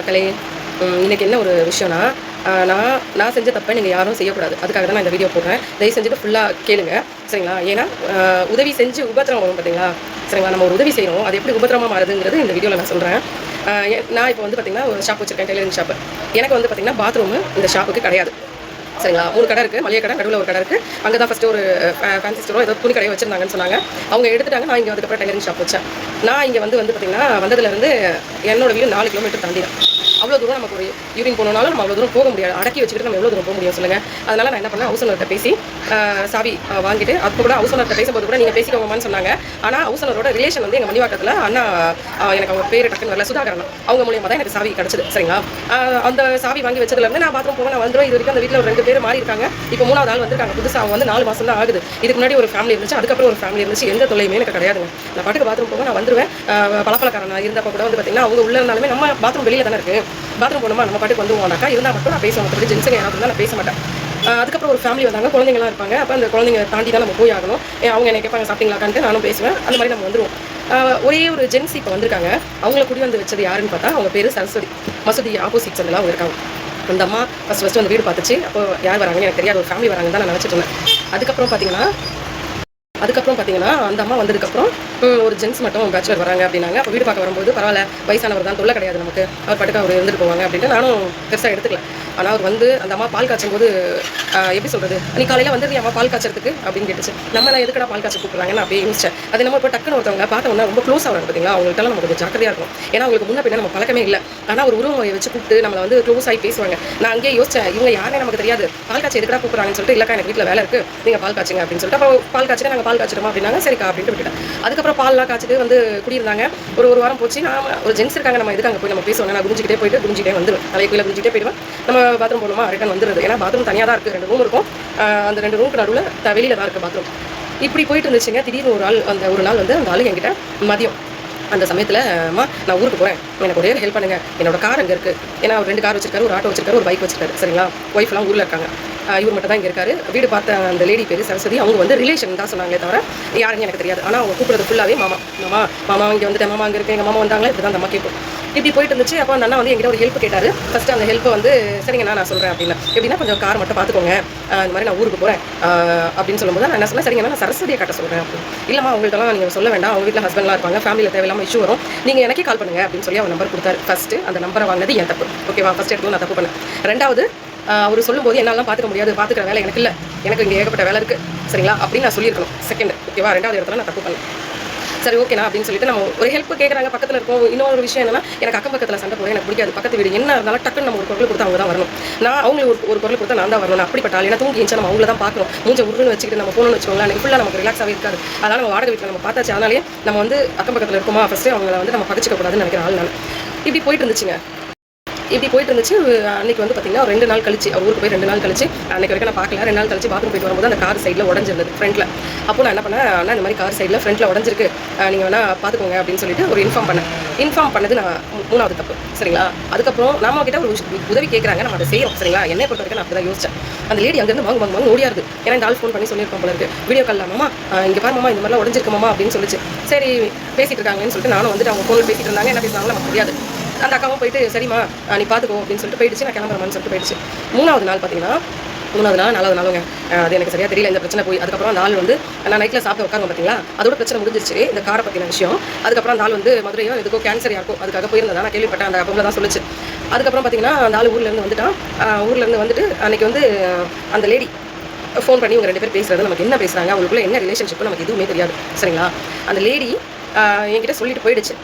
மக்களே இன்றைக்கி என்ன ஒரு விஷயம்னா நான் நான் செஞ்ச தப்பை நீங்கள் யாரும் செய்யக்கூடாது. அதுக்காக தான் நான் இந்த வீடியோ போடுறேன். தயவு செஞ்சுட்டு ஃபுல்லாக கேளுங்க. சரிங்களா? ஏன்னா உதவி செஞ்சு உபத்திரம் வரும் பார்த்தீங்களா சரிங்களா? நம்ம ஒரு உதவி செய்கிறோம் அது எப்படி உபத்திரமாக மாறுதுங்கிறது இந்த வீடியோவில் நான் சொல்கிறேன் நான் இப்போ வந்து பார்த்தீங்கன்னா ஒரு ஷாப் வச்சுருக்கேன் டெய்லரிங் ஷாப் எனக்கு வந்து பார்த்தீங்கன்னா பாத்ரூமு இந்த ஷாப்புக்கு கிடையாது. சரிங்களா? மூணு கடை இருக்குது மளிகை கடை நடுவில் ஒரு கடை இருக்குது அங்கே தான் ஃபஸ்ட்டு ஒரு ஃபேன்சி ஸ்டோரோ ஏதோ துணி கடையை வச்சுருந்தாங்கன்னு சொன்னாங்க. அவங்க எடுத்துட்டாங்க நான் இங்கே அதுக்கப்புறம் டெய்லரிங் ஷாப் வச்சேன். நான் இங்கே வந்து வந்து பார்த்தீங்கன்னா வந்ததுலேருந்து என்னோட வீடு நாலு கிலோமீட்டர் தாண்டி தான். அவ்வளோ தூரம் நமக்கு ஒரு யூரின் போனோனாலும் நம்ம அவ்வளோ தூரம் போக முடியாது. அடக்கி வச்சுக்கிட்டு நம்ம எவ்வளோ தூரம் போக முடியும் சொல்லுங்கள் அதனால் நான் என்ன பண்ணேன்? ஹவுஸ் ஓனர்கிட்ட பேசி சாவி வாங்கிட்டு அப்போ கூட ஹவுஸ் ஓனர்கிட்ட பேசும்போது கூட நீங்கள் பேசிக்கோங்கம்மான்னு சொன்னாங்க. ஆனால் ஹவுஸ் ஓனரோட ரிலேஷன் வந்து எங்கள் மணிவாக்கத்தில் அண்ணா எனக்கு அவங்க பேர் டக்குன்னு வரல சுதாகரன். அவங்க மூலியமாக தான் எனக்கு சாவி கிடச்சிது சரிங்களா? அந்த சாவி வாங்கி வச்சதுலேருந்து நான் பாத்ரூம் போக நான் வந்துடும் இது வரைக்கும் அந்த வீட்டில் ஒரு ரெண்டு பேர் மாறி இருக்காங்க. இப்போ மூணாவது ஆள் வந்திருக்காங்க. புதுசாக அவங்க வந்து நாலு மாதம் தான் ஆகுது. இதுக்கு முன்னாடி ஒரு ஃபேமிலி இருந்துச்சு அதுக்கப்புறம் ஒரு ஃபேமிலி இருந்துச்சு. எந்த தொல்லையுமே எனக்கு கிடையாதுங்க. நான் பாட்டுக்கு பாத்ரூம் போக நான் வந்துருவேன். பளபளக்காரன் நான் இருந்தப்போ கூட வந்து பார்த்தீங்கன்னா அவங்க உள்ள இருந்தாலுமே நம்ம பாத்ரூம் வெளியில் தானே இருக்குது பாத்ரூம் போகணுமா? நம்ம பாட்டுக்கு வந்து போனாக்கா இருந்தால் மட்டும் நான் பேச மாட்டேன் ஜென்ஸுங்க யாராவது இருந்தால் நான் பேச மாட்டேன். அதுக்கப்புறம் ஒரு ஃபேமிலி வந்தாங்க. குழந்தைங்களாம் இருப்பாங்க. அப்போ அந்த குழந்தைங்க தாண்டி தான் நம்ம போய் ஆகணும். அவங்க என்ன கேட்பாங்க சாப்பிட்டீங்களாக்கான்ட்டு நானும் பேசுவேன். அந்த மாதிரி நம்ம வந்துடுவோம் ஒரே ஒரு ஜென்ஸ் இப்போ வந்திருக்காங்க. அவங்கள குடி வந்து வச்சது யாருன்னு பார்த்தா அவங்க பேர் சரஸ்வதி. மசூதி ஆப்போசிட் சந்தில் அவங்க இருக்காங்க. அந்த அம்மா ஃபஸ்ட் ஃபஸ்ட்டு வந்து வீடு பார்த்துச்சு. அப்போ யார் வராங்கன்னு எனக்கு தெரியாது. ஒரு ஃபேமிலி வராங்கன்னு தான் நான் நினச்சிட்டு இருந்தேன். அதுக்கப்புறம் பார்த்தீங்கன்னா அதுக்கப்புறம் பார்த்தீங்கன்னா அந்த அம்மா வந்ததுக்கப்புறம் ஒரு ஜென்ஸ் மட்டும் பேச்சுலர் வராங்க அப்படின்னாங்க. அப்போ வீடு பார்க்க வரும்போது பரவாயில்ல வயசானவர் தான் தொல்லை கிடையாது நமக்கு. அவர் பட்டுக்கு அவர் இருந்துட்டு போவாங்க அப்படின்ட்டு நானும் பெருசாக எடுத்துக்கல. ஆனால் அவர் வந்து அந்த அம்மா பால் காய்ச்சும் போது எப்படி சொல்கிறது நீ காலையில் வந்து அம்மா பால் காய்ச்சறதுக்கு? அப்படின்னு கேட்டுச்சு. நம்ம நான் எதுக்கடா பால் காய்ச்சி கூப்பிட்றாங்கன்னு அப்படியே யோசிச்சேன். அது நம்ம இப்போ டக்குன்னு ஒருத்தவங்க பார்த்தோம்னா ரொம்ப க்ளோஸ் ஆகிறாங்க பார்த்தீங்களா அவங்கள்ட்ட நம்ம கொஞ்சம் ஜாக்கிரதையாக இருக்கும் ஏன்னா அவங்களுக்கு முன்ன பின்ன நம்ம பழக்கமே இல்லை. ஆனால் ஒரு உருவம் வச்சு கூப்பிட்டு நம்மளை வந்து க்ளோஸ் ஆகி பேசுவாங்க. நான் அங்கேயே யோசிச்சேன் இவங்க யாருன்னு நமக்கு தெரியாது. பால் காய்ச்சி எதுக்கடா கூப்பிட்றாங்கன்னு சொல்லிட்டு இல்லைக்கா எனக்கு வீட்டில் வேலை இருக்குது நீங்கள் பால் காய்ச்சிங்க அப்படின்னு சொல்லிட்டு அப்போ பால் காய்ச்சினா நாங்கள் பால் காய்ச்சிடுமா அப்படின்னாங்க. சரிக்கா அப்படின்ட்டு விட்டுட்டேன். அதுக்கப்புறம் பால்லாம் காய்ச்சிட்டு வந்து குடியிருந்தாங்க. ஒரு ஒரு வாரம் போச்சு. நான் ஒரு ஜென்ஸ் இருக்காங்க. நம்ம இதுக்கு அங்கே போய் நம்ம பேசுவோம் நான் குடிஞ்சிக்கிட்டே போயிட்டு குடிஞ்சிட்டே வந்துடும் தலைக்குள்ளே குடிஞ்சிட்டே போயிடுவேன். நம்ம பாத்ரூம் போகணுமா ரிட்டன் வந்துடுது ஏன்னா பாத்ரூம் தனியாக தான் இருக்குது ரெண்டு ரூம் இருக்கும். அந்த ரெண்டு ரூமுக்கு நடுவில் வெளியில் வெளியில தான் இருக்குது பாத்ரூம் இப்படி போயிட்டு இருந்துச்சுங்க. திடீர்னு ஒரு ஆள் அந்த ஒரு நாள் வந்து அந்த ஆள் என்கிட்ட மதியம். அந்த சமயத்தில் அம்மா நான் ஊருக்கு போகிறேன் எனக்கு ஒரே ஹெல்ப் பண்ணுங்க. என்னோட கார் அங்கே இருக்குது ஏன்னா அவர் ரெண்டு கார் வச்சிருக்காரு ஒரு ஆட்டோ வச்சிருக்காரு ஒரு பைக் வச்சிருக்காரு. சரிங்களா? ஒய்ஃப்லாம் ஊரில் இருக்காங்க. இவர் மட்டும் தான் இங்கே இருக்காரு. வீடு பார்த்த அந்த லேடி பேர் சரஸ்வதி. அவங்க வந்து ரிலேஷன் தான் சொன்னாங்களே தவிர யாருன்னு எனக்கு தெரியாது. ஆனால் அவங்க கூப்பிடுறது ஃபுல்லாகவே மாமா. மாமா மாமா இங்கே வந்துட்டேன். மாமா அங்கே இருக்கு எங்கள் மாமா வந்தாங்களே? இப்படி தான் அந்த அம்மா கேட்கும். இப்படி போயிட்டு இருந்துச்சு. அப்போ அந்த அண்ணா வந்து எங்கிட்ட ஒரு ஹெல்ப் கேட்டார். ஃபஸ்ட்டு அந்த ஹெல்ப்பை வந்து சரிங்க நான் சொல்கிறேன் அப்படின்னா. எப்படின்னா கொஞ்சம் கார் மட்டும் பார்த்துக்கோங்க. இந்த மாதிரி நான் ஊருக்கு போகிறேன் அப்படின்னு சொல்லும்போது நான் என்ன சொன்னேன் சரிங்க நான் சரஸ்வதியை கட்ட சொல்கிறேன் அப்படின்னு. இல்லைம்மா உங்கள்கிட்டலாம் நீங்கள் சொல்ல வேண்டாம். அவங்க வீட்டில் ஹஸ்பண்ட்லாம் இருப்பாங்க. ஃபேமிலியில் தேவையில்லாமல் இஷ்யூ வரும். நீங்கள் எனக்கே கால் பண்ணுங்க அப்படின்னு சொல்லி அவர் நம்பர் கொடுத்தாரு. ஃபஸ்ட்டு அந்த நம்பரை வாங்கினது என் தப்பு. ஓகேவா ஃபஸ்ட் எடுத்து நான் தப்பு பண்ணேன். ரெண்டாவது அவர் சொல்லும்போது என்னாலாம் பார்த்துக்க முடியாது பார்த்துக்கிற வேலை எனக்கு இல்லை. எனக்கு இங்கே ஏகப்பட்ட வேலை இருக்குது சரிங்களா? அப்படின்னு நான் சொல்லியிருக்கணும். செகண்ட் ஓகேவா ரெண்டாவது இடத்துல நான் தப்பு பண்ணேன். சரி ஓகேண்ணா அப்படின்னு சொல்லிட்டு நம்ம ஒரு ஹெல்ப் கேட்குறாங்க பக்கத்தில் இருக்கும் இன்னொரு விஷயம் என்னன்னா எனக்கு அக்கம் பக்கத்தில் சண்டை போட எனக்கு பிடிக்காது. பக்கத்து வீடு என்ன இருந்தாலும் டக்குன்னு நம்ம ஒரு பொருள் கொடுத்தா அவங்க தான் வரணும். நான் அவங்களுக்கு ஒரு ஒரு பொருள் கொடுத்தா நான் தான் வரணும். நான் அப்படிப்பட்ட ஆள். ஏன்னா தூங்கி எழுந்து நம்ம அவங்கள தான் பார்க்கணும். மூஞ்ச உருன்னு வச்சுக்கிட்டு நம்ம போகணும்னு வச்சுக்கோங்களேன். ஃபுல்லாக நமக்கு ரிலாக்ஸாகவே இருக்காது. அதனால் நம்ம வாடகை வீட்டில் நம்ம பார்த்தாச்சு. அதனாலே நம்ம வந்து அக்கம் பக்கத்தில் இருக்கோமா? ஃபஸ்ட்டு அவங்கள வந்து நம்ம பகிச்சிக்க கூடாதுன்னு நினைக்கிற ஆள் நான். இப்படி போயிட்டு இருந்துச்சுங்க. இப்படி போயிட்டு இருந்துச்சு அன்னைக்கு வந்து பார்த்தீங்கன்னா ஒரு ரெண்டு நாள் கழிச்சு அவர் ஊருக்கு போய் ரெண்டு நாள் கழிச்சு அன்னைக்கு வரைக்கும் நான் பார்க்கல. ரெண்டு நாள் கழிச்சு பாத்ரூம் போயிட்டு வரும்போது அந்த கார் சைடில் உடஞ்சிருந்தது ஃப்ரண்ட்டில் அப்போ நான் என்ன பண்ணேன் அண்ணா இந்த மாதிரி கார் சைடில் ஃப்ரண்ட்டில் உடஞ்சிருக்கு. நீங்கள் வேணா பார்த்துக்கோங்க அப்படின்னு சொல்லிட்டு ஒரு இன்ஃபார்ம் பண்ணேன். இன்ஃபார்ம் பண்ணது நான் மூணாவது தப்பு சரிங்களா? அதுக்கப்புறம் நாம கிட்ட ஒரு உதவி கேட்குறாங்க நம்ம அதை செய்யறோம் சரிங்களா? என்னை பொறுத்த வரைக்கும் நான் அப்படி தான் யோசிச்சேன். அந்த லேடி அங்கேருந்து வாங்க வாங்க வாங்க ஓடியாருது. ஏன்னா இந்த ஆள் ஃபோன் பண்ணி சொல்லியிருக்கோம் போல இருக்கு. வீடியோ காலில் மாமா இங்கே பாரு மாமா இந்த மாதிரிலாம் உடஞ்சிருக்கு மாமா அப்படின்னு சொல்லிச்சு. சரி பேசிட்டு இருக்காங்கன்னு சொல்லிட்டு நானும் வந்துட்டு அவங்க ஃபோனில் பேசிட்டு இருந்தாங்க. என்ன பேசுனாங்களோ நமக்கு தெரியாது. அந்த அக்காவும் போயிட்டு சரிம்மா நீ பார்த்துக்கோ அப்படின்னு சொல்லிட்டு போயிடுச்சு. நான் கிளம்புறேன்னு சொல்லிட்டு போயிடுச்சு. மூணாவது நாள் பார்த்தீங்கன்னா மூணாவது நாள் நாலாவது நாளுங்க அது எனக்கு சரியாக தெரியல. இந்த பிரச்சனை போய் அதுக்கப்புறம் அந்த ஆள் வந்து நான் நைட்டில் சாப்பிட்டு உட்காருங்க பார்த்தீங்களா அதோட பிரச்சனை முடிஞ்சிச்சு இந்த காரை பற்றின விஷயம். அதுக்கப்புறம் அந்த ஆள் வந்து மதுரையோ எதுக்கோ கேன்சர் யாருக்கோ அதுக்காக போயிருந்ததா? நான் கேள்விப்பட்டேன் அந்த பொம்பளை தான் சொல்லிச்சு. அதுக்கப்புறம் பார்த்தீங்கன்னா அந்த ஆள் ஊர்லேருந்து வந்துட்டான். ஊர்லேருந்து வந்துட்டு அன்னைக்கு வந்து அந்த லேடி ஃபோன் பண்ணி இவங்க ரெண்டு பேர் பேசுறது நமக்கு என்ன பேசுகிறாங்க அவங்களுக்குள்ள என்ன ரிலேஷன்ஷிப் நமக்கு எதுவுமே தெரியாது. சரிங்களா? அந்த லேடி என்கிட்ட சொல்லிட்டு போயிடுச்சு.